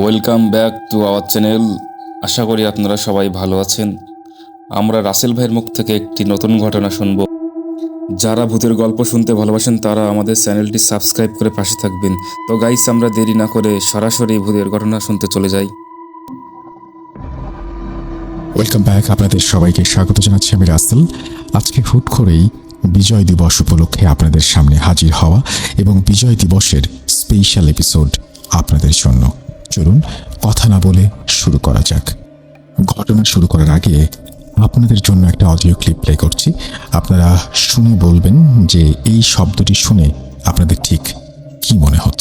Welcome back to our channel আশা করি আপনারা সবাই ভালো আছেন। আমরা রাসেল ভাইয়ের মুখ থেকে একটি নতুন ঘটনা শুনব। যারা ভূতের গল্প শুনতে ভালোবাসেন, তারা আমাদের চ্যানেলটি সাবস্ক্রাইব করে পাশে থাকবেন। তো গাইস আমরা দেরি না করে সরাসরি ভূতের ঘটনা শুনতে চলে যাই। ওয়েলকাম ব্যাক আপনাদের সবাইকে স্বাগত জানাচ্ছি আমি রাসেল। আজকে হুট করেই বিজয় দিবস উপলক্ষে আপনাদের সামনে হাজির হওয়া এবং বিজয় দিবসের স্পেশাল এপিসোড আপনাদের জন্য। চলুন কথা না বলে শুরু করা যাক। ঘটনা শুরু করার আগে আপনাদের জন্য একটা অডিও ক্লিপ প্লে করছি। আপনারা শুনে বলবেন যে এই শব্দটি শুনে আপনাদের ঠিক কি মনে হচ্ছে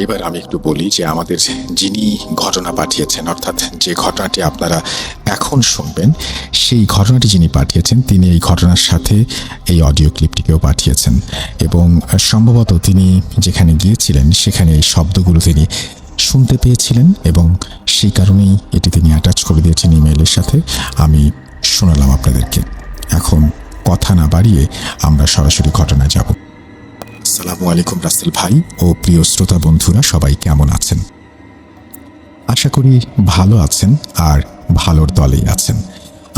এবার আমি একটু বলি যে আমাদের যিনি ঘটনা পাঠিয়েছেন, অর্থাৎ যে ঘটনাটি আপনারা এখন শুনবেন, সেই ঘটনাটি যিনি পাঠিয়েছেন, তিনি এই ঘটনার সাথে এই অডিও ক্লিপটিকেও পাঠিয়েছেন। এবং সম্ভবত তিনি যেখানে গিয়েছিলেন, সেখানে এই শব্দগুলো তিনি শুনতে পেয়েছিলেন এবং সেই কারণেই এটি তিনি অ্যাটাচ করে দিয়েছেন ইমেইলের সাথে। আমি শোনালাম আপনাদেরকে। এখন কথা না বাড়িয়ে আমরা সরাসরি ঘটনায় যাব। আসসালামু আলাইকুম রাসেল ভাই ও প্রিয় শ্রোতা বন্ধুরা, সবাই কেমন আছেন? আশা করি ভালো আছেন আর ভালোর দলেই আছেন।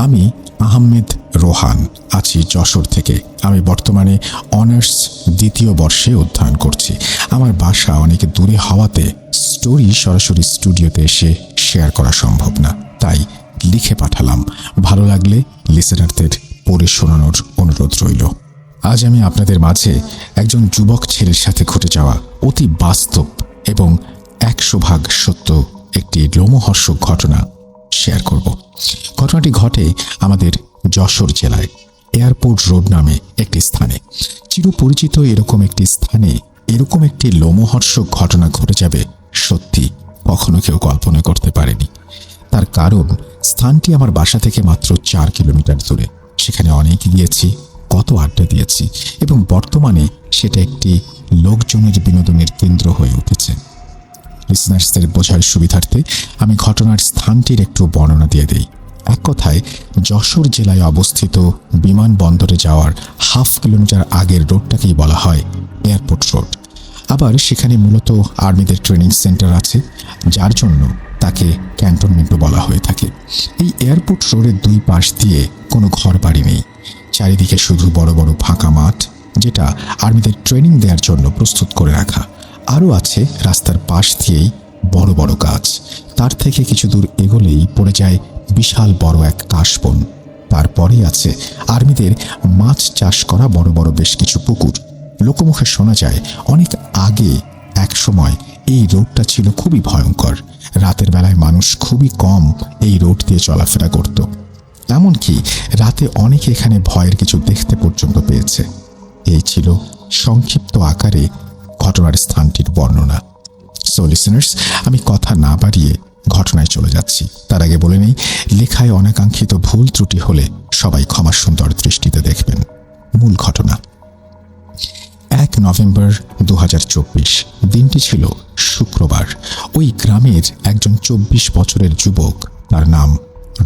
আমি আহমেদ রোহান, আছি যশোর থেকে। আমি বর্তমানে অনার্স দ্বিতীয় বর্ষে অধ্যয়ন করছি। আমার বাসা অনেক দূরে হওয়াতে স্টোরি সরাসরি স্টুডিওতে এসে শেয়ার করা সম্ভব না, তাই লিখে পাঠালাম। ভালো লাগলে লিসেনারদের পড়ে শোনানোর অনুরোধ রইল। আজ আমি আপনাদের মাঝে একজন যুবক ছেলের সাথে ঘটে যাওয়া অতি বাস্তব এবং একশো ভাগ সত্য একটি লোমহর্ষক ঘটনা শেয়ার করব। ঘটনাটি ঘটে আমাদের যশোর জেলায়, এয়ারপোর্ট রোড নামে একটি স্থানে। চিরপরিচিত এরকম একটি স্থানে এরকম একটি লোমহর্ষক ঘটনা ঘটে যাবে সত্যি কখনো কেউ কল্পনা করতে পারেনি। তার কারণ, স্থানটি আমার বাসা থেকে মাত্র চার কিলোমিটার দূরে। সেখানে অনেক গিয়েছি কত আড্ডা দিয়েছি এবং বর্তমানে সেটা একটি লোকজনের বিনোদনের কেন্দ্র হয়ে উঠেছে। লিসনার্সদের বোঝার সুবিধার্থে আমি ঘটনার স্থানটির একটু বর্ণনা দিয়ে দেই। এক কথায়, যশোর জেলায় অবস্থিত বিমানবন্দরে যাওয়ার হাফ কিলোমিটার আগের রোডটাকেই বলা হয় এয়ারপোর্ট রোড। আবার সেখানে মূলত আর্মিদের ট্রেনিং সেন্টার আছে, যার জন্য তাকে ক্যান্টনমেন্টও বলা হয়ে থাকে। এই এয়ারপোর্ট রোডের দুই পাশ দিয়ে কোনো ঘর বাড়ি নেই। চারিদিকে শুধু বড় বড় ফাঁকা মাঠ, যেটা আর্মিদের ট্রেনিং দেওয়ার জন্য প্রস্তুত করে রাখা। আরও আছে রাস্তার পাশ দিয়েই বড় বড় গাছ। তার থেকে কিছু দূর এগোলেই পড়ে যায় বিশাল বড় এক কাশবন। তারপরেই আছে আর্মিদের মাছ চাষ করা বড় বড় বেশ কিছু পুকুর। লোকমুখে শোনা যায়, অনেক আগে এক সময় এই রোডটা ছিল খুবই ভয়ঙ্কর। রাতের বেলায় মানুষ খুবই কম এই রোড দিয়ে চলাফেরা করত। এমনকি রাতে অনেকে এখানে ভয়ের কিছু দেখতে পর্যন্ত পেয়েছে। এই ছিল সংক্ষিপ্ত আকারে ঘটনার স্থানটির বর্ণনা। সো লিসেনার্স আমি কথা না বাড়িয়ে ঘটনায় চলে যাচ্ছি। তার আগে বলে নেই, লেখায় অনাকাঙ্ক্ষিত ভুল ত্রুটি হলে সবাই ক্ষমা সুন্দর দৃষ্টিতে দেখবেন। মূল ঘটনা। এক নভেম্বর দু হাজার চব্বিশ, দিনটি ছিল শুক্রবার। ওই গ্রামের একজন চব্বিশ বছরের যুবক, তার নাম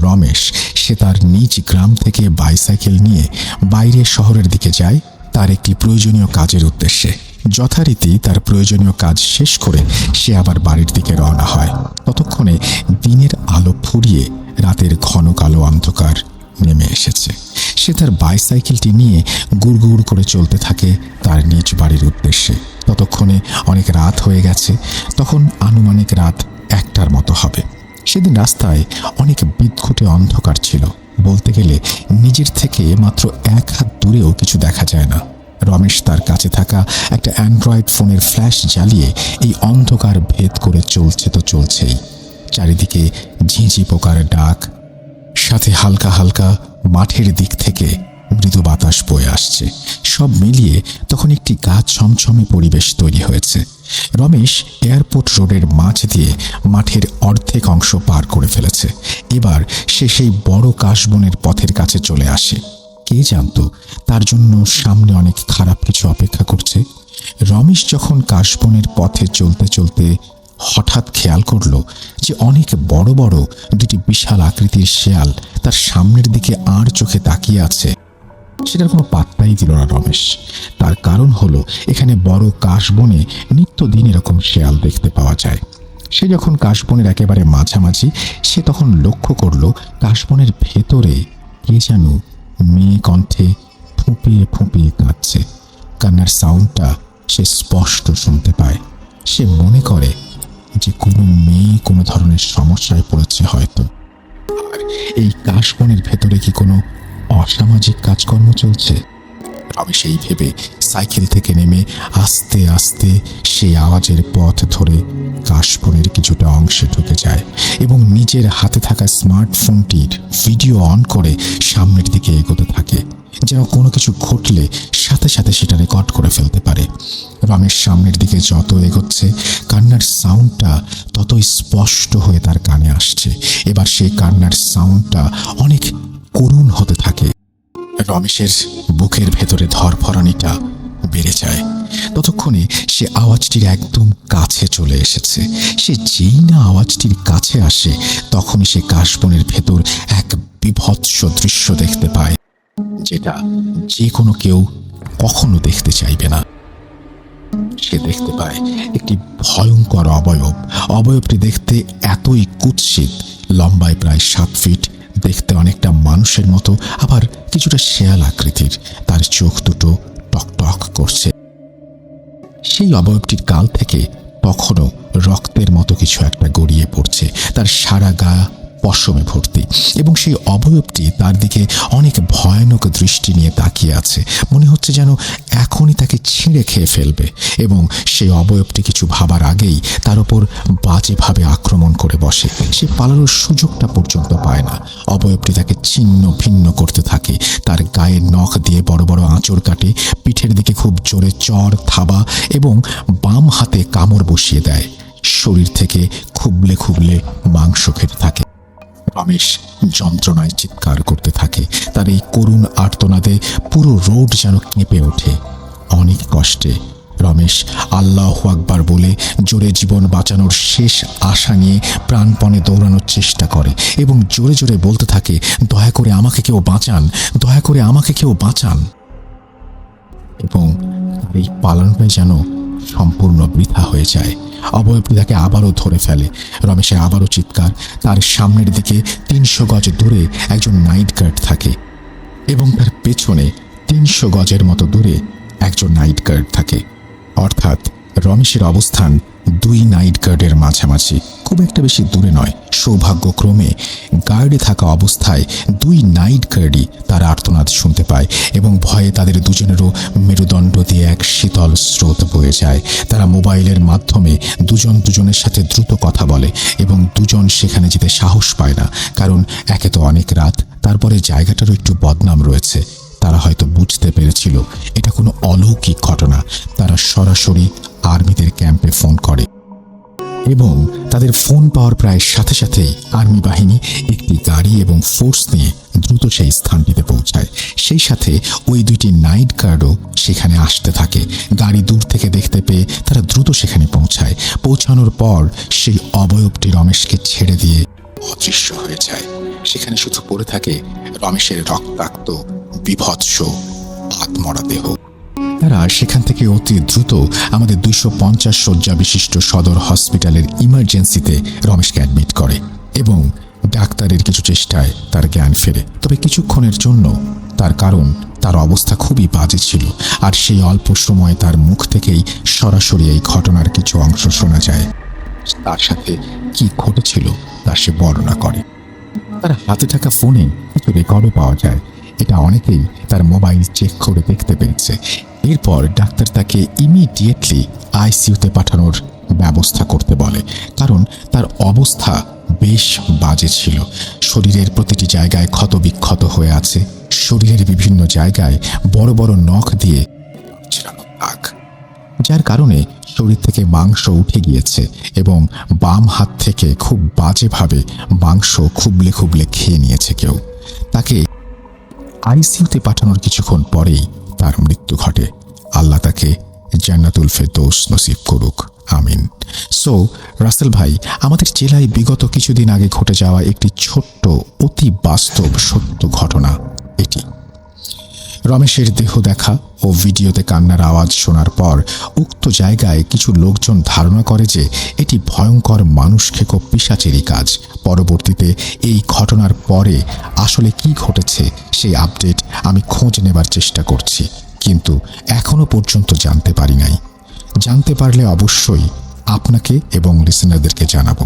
রমেশ, সে তার নিজ গ্রাম থেকে বাইসাইকেল নিয়ে বাইরে শহরের দিকে যায় তার একটি প্রয়োজনীয় কাজের উদ্দেশ্যে। যথারীতি তার প্রয়োজনীয় কাজ শেষ করে সে আবার বাড়ির দিকে রওনা হয়। ততক্ষণে দিনের আলো ফুরিয়ে রাতের ঘন কালো অন্ধকার নেমে এসেছে। সে তার বাইসাইকেলটি নিয়ে গুড়গুড় করে চলতে থাকে তার নিজ বাড়ির উদ্দেশ্যে। ততক্ষণে অনেক রাত হয়ে গেছে, তখন আনুমানিক রাত একটার মতো হবে। সেদিন রাস্তায় অনেক বিদঘুটে অন্ধকার ছিল। বলতে গেলে নিজের থেকে মাত্র এক হাত দূরেও কিছু দেখা যায় না। রমেশ তার কাছে থাকা একটা অ্যান্ড্রয়েড ফোনের ফ্ল্যাশ জ্বালিয়ে এই অন্ধকার ভেদ করে চলছে তো চলছেই। চারিদিকে ঝিঁঝি পোকার ডাক, সাথে হালকা হালকা মাঠের দিক থেকে মৃদু বাতাস বয়ে আসছে। সব মিলিয়ে তখন একটি গা ছমছমে পরিবেশ তৈরি হয়েছে। রমেশ এয়ারপোর্ট রোডের মাঝ দিয়ে মাঠের অর্ধেক অংশ পার করে ফেলেছে। এবার সে সেই বড় কাশবনের পথের কাছে চলে আসে। কে জানতো তার জন্য সামনে অনেক খারাপ কিছু অপেক্ষা করছে? রমেশ যখন কাশবনের পথে চলতে চলতে হঠাৎ খেয়াল করল যে অনেক বড় বড় দুটি বিশাল আকৃতির শেয়াল তার সামনের দিকে আর চোখে তাকিয়ে আছে। সেটার কোনো পাত্তাই দিল না রমেশ। তার কারণ হলো, এখানে বড় কাশবনে নিত্যদিন এরকম শেয়াল দেখতে পাওয়া যায়। সে যখন কাশবনের একেবারে মাঝামাঝি, সে তখন লক্ষ্য করল কাশবনের ভেতরে কে যেন মেয়ে কণ্ঠে ফুঁপিয়ে ফুঁপিয়ে কাঁদছে। কান্নার সাউন্ডটা সে স্পষ্ট শুনতে পায়। সে মনে করে যে কোনো মেয়ে কোনো ধরনের সমস্যায় পড়েছে হয়তো। আর এই কাশবনের ভেতরে কি কোনো অসামাজিক কাজকর্ম চলছে। আমি সেই ভেবে সাইকেল থেকে নেমে আস্তে আস্তে সেই আওয়াজের পথ ধরে কাশবনের কিছুটা অংশে ঢুকে যায় এবং নিজের হাতে থাকা স্মার্টফোনটির ভিডিও অন করে সামনের দিকে এগোতে থাকে, যেন কোনো কিছু ঘটলে সাথে সাথে সেটা রেকর্ড করে ফেলতে পারে। রমেশ সামনের দিকে যত এগোচ্ছে, কান্নার সাউন্ডটা ততই স্পষ্ট হয়ে তার কানে আসছে। এবার সেই কান্নার সাউন্ডটা অনেক করুণ হতে থাকে। রমেশের বুকের ভেতরে ধরফরানিটা বেড়ে যায়। ততক্ষণে সে আওয়াজটির একদম কাছে চলে এসেছে। সে যেই না আওয়াজটির কাছে আসে, তখনই সে কাশবনের ভেতর এক বিভৎস দৃশ্য দেখতে পায়, যেটা যে কোনো কেউ কখনো দেখতে চাইবে না। সে দেখতে পায় একটি ভয়ঙ্কর অবয়ব। অবয়বটি দেখতে এতই কুৎসিত, লম্বায় প্রায় সাত ফিট দেখতে অনেকটা মানুষের মতো, আবার কিছুটা শেয়াল আকৃতির। তার চোখ দুটো টকটক করছে। সেই অবয়বটির কাল থেকে তখনও রক্তের মতো কিছু একটা গড়িয়ে পড়ছে। তার সারা গা পশমে ভর্তি এবং সেই অবয়বটি তার দিকে অনেক ভয়ানক দৃষ্টি নিয়ে তাকিয়ে আছে। মনে হচ্ছে যেন এখনই তাকে ছিঁড়ে খেয়ে ফেলবে। এবং সেই অবয়বটি কিছু ভাবার আগেই তার ওপর বাজেভাবে আক্রমণ করে বসে। সে পালানোর সুযোগটা পর্যন্ত পায় না। অবয়বটি তাকে ছিন্ন ভিন্ন করতে থাকে। তার গায়ের নখ দিয়ে বড় বড় আঁচড় কাটে, পিঠের দিকে খুব জোরে চর, থাবা এবং বাম হাতে কামড় বসিয়ে দেয়। শরীর থেকে খুবলে খুবলে মাংস খেতে থাকে। রমেশ যন্ত্রণায় চিৎকার করতে থাকে। তার এই করুণ আর্তনাদে পুরো রোড যেন কেঁপে ওঠে। অনেক কষ্টে রমেশ আল্লাহ আকবার বলে জোরে জীবন বাঁচানোর শেষ আশা নিয়ে প্রাণপণে দৌড়ানোর চেষ্টা করে এবং জোরে জোরে বলতে থাকে, দয়া করে আমাকে কেউ বাঁচান, দয়া করে আমাকে কেউ বাঁচান। এবং এই পালনটাই যেন সম্পূর্ণ বৃথা হয়ে যায়। অবয়বটি তাকে আবারও ধরে ফেলে। রমেশের আবারও চিৎকার। তার সামনের দিকে তিনশো গজ দূরে একজন নাইট গার্ড থাকে এবং তার পেছনে তিনশো গজের মতো দূরে একজন নাইট গার্ড থাকে। অর্থাৎ রমেশের অবস্থান দুই নাইট গার্ডের মাঝামাঝি। খুব একটা বেশি দূরে নয়। সৌভাগ্যক্রমে গার্ডে থাকা অবস্থায় দুই নাইট গার্ডই তার আর্তনাদ শুনতে পায় এবং ভয়ে তাদের দুজনেরও মেরুদণ্ড দিয়ে এক শীতল স্রোত বয়ে যায়। তারা মোবাইলের মাধ্যমে দুজন দুজনের সাথে দ্রুত কথা বলে এবং দুজন সেখানে যেতে সাহস পায় না, কারণ একে তো অনেক রাত, তারপরে জায়গাটারও একটু বদনাম রয়েছে। তারা হয়তো বুঝতে পেরেছিল, এটা কোনো অলৌকিক ঘটনা। তারা সরাসরি আর্মিদের ক্যাম্পে ফোন করে। এবং তাদের ফোন পাওয়ার প্রায় সাথে সাথেই আর্মি বাহিনী একটি গাড়ি এবং ফোর্স নিয়ে দ্রুত সেই স্থানটিতে পৌঁছায়। সেই সাথে ওই দুইটি নাইট গার্ডও সেখানে আসতে থাকে। গাড়ি দূর থেকে দেখতে পেয়ে তারা দ্রুত সেখানে পৌঁছায়। পৌঁছানোর পর সেই অবয়বটি রমেশকে ছেড়ে দিয়ে অদৃশ্য হয়ে যায়। সেখানে শুধু পড়ে থাকে রমেশের রক্তাক্ত, বিভৎস আত্মরা দেহ। তারা সেখান থেকে অতি দ্রুত আমাদের দুইশো পঞ্চাশ শয্যা বিশিষ্ট সদর হসপিটালের ইমার্জেন্সিতে রমেশকে অ্যাডমিট করে এবং ডাক্তারের কিছু চেষ্টায় তার জ্ঞান ফেরে। তবে কিছুক্ষণের জন্য তার কারণ, তার অবস্থা খুবই বাজে ছিল আর সেই অল্প সময় তার মুখ থেকেই সরাসরি এই ঘটনার কিছু অংশ শোনা যায়। তার সাথে কি ঘটেছিল তা সে বর্ণনা করে। তার হাতে থাকা ফোনে কিছু রেকর্ডও পাওয়া যায়। এটা অনেকেই তার মোবাইল চেক করে দেখতে পেরেছে এরপর ডাক্তার তাকে ইমিডিয়েটলি আইসিইউতে পাঠানোর ব্যবস্থা করতে বলে, কারণ তার অবস্থা বেশ বাজে ছিল। শরীরের প্রতিটি জায়গায় ক্ষতবিক্ষত হয়ে আছে। শরীরের বিভিন্ন জায়গায় বড় বড় নখ দিয়ে দাগ যার কারণে শরীর থেকে মাংস উঠে গিয়েছে এবং বাম হাত থেকে খুব বাজেভাবে মাংস খুবলে খুবলে খেয়ে নিয়েছে কেউ। তাকে আইসিইউতে পাঠানোর কিছুক্ষণ পরেই তার মৃত্যু ঘটে। আল্লাহ তাকে জান্নাতুল ফেরদৌস নসিব করুক। আমিন। সো, রাসেল ভাই, আমাদের জেলায় বিগত কিছুদিন আগে ঘটে যাওয়া একটি ছোট্ট, অতি বাস্তব সত্য ঘটনা এটি। রমেশের দেহ দেখা ও ভিডিওতে কান্নার আওয়াজ শোনার পর উক্ত জায়গায় কিছু লোকজন ধারণা করে যে এটি ভয়ঙ্কর মানুষ খেকো পিসাচেরই কাজ। পরবর্তীতে এই ঘটনার পরে আসলে কি ঘটেছে সেই আপডেট আমি খোঁজ নেবার চেষ্টা করছি, কিন্তু এখনও পর্যন্ত জানতে পারি নাই। জানতে পারলে অবশ্যই আপনাকে এবং লিসেনারদেরকে জানাব।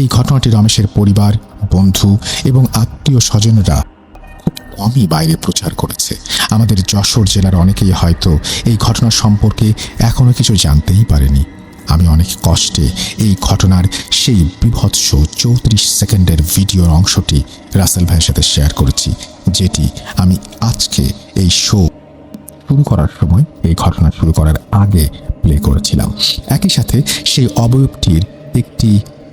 এই ঘটনাটি রমেশের পরিবার, বন্ধু এবং আত্মীয় স্বজনরা কমই বাইরে প্রচার করেছে। আমাদের যশোর জেলার অনেকেই হয়তো এই ঘটনা সম্পর্কে এখনও কিছু জানতেই পারেনি। আমি অনেক কষ্টে এই ঘটনার সেই বিভৎস চৌত্রিশ সেকেন্ডের ভিডিওর অংশটি রাসেল ভাইয়ের সাথে শেয়ার করেছি, যেটি আমি আজকে এই শো শুরু করার সময় এই ঘটনা শুরু করার আগে প্লে করেছিলাম। একই সাথে সেই অবয়বটির একটি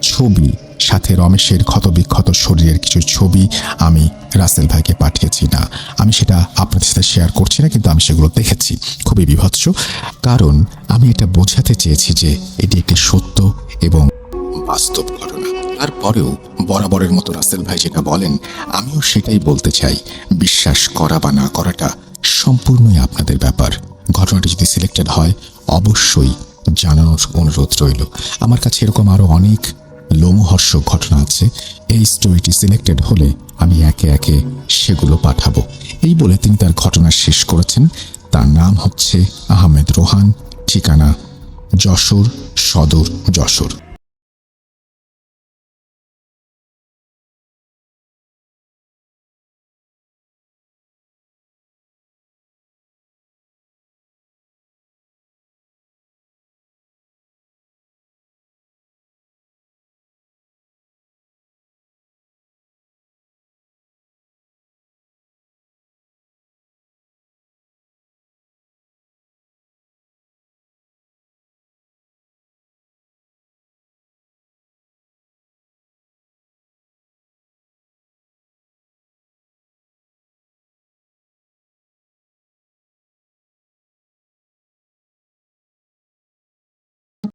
ছবি সাথে রমেশের ক্ষতবিক্ষত শরীরের কিছু ছবি আমি রাসেল ভাইকে পাঠিয়েছি না। আমি সেটা আপনাদের সাথে শেয়ার করছি না, কিন্তু আমি সেগুলো দেখেছি। খুবই বিভৎস। কারণ আমি এটা বোঝাতে চেয়েছি যে এটি একটি সত্য এবং বাস্তব ঘটনা। তারপরেও বরাবরের মতো রাসেল ভাই যেটা বলেন, আমিও সেটাই বলতে চাই। বিশ্বাস করা বা না করাটা সম্পূর্ণই আপনাদের ব্যাপার। ঘটনাটি যদি সিলেক্টেড হয়, অবশ্যই জানানোর অনুরোধ রইল। আমার কাছে এরকম আরও অনেক লোমহর্ষক ঘটনা আছে। এই স্টোরিটি সিলেক্টেড হলে আমি একে একে সেগুলো পাঠাবো। এই বলে তিনি তার ঘটনা শেষ করেছেন। তার নাম হচ্ছে আহমেদ রোহান, ঠিকানা যশোর, সদর যশোর।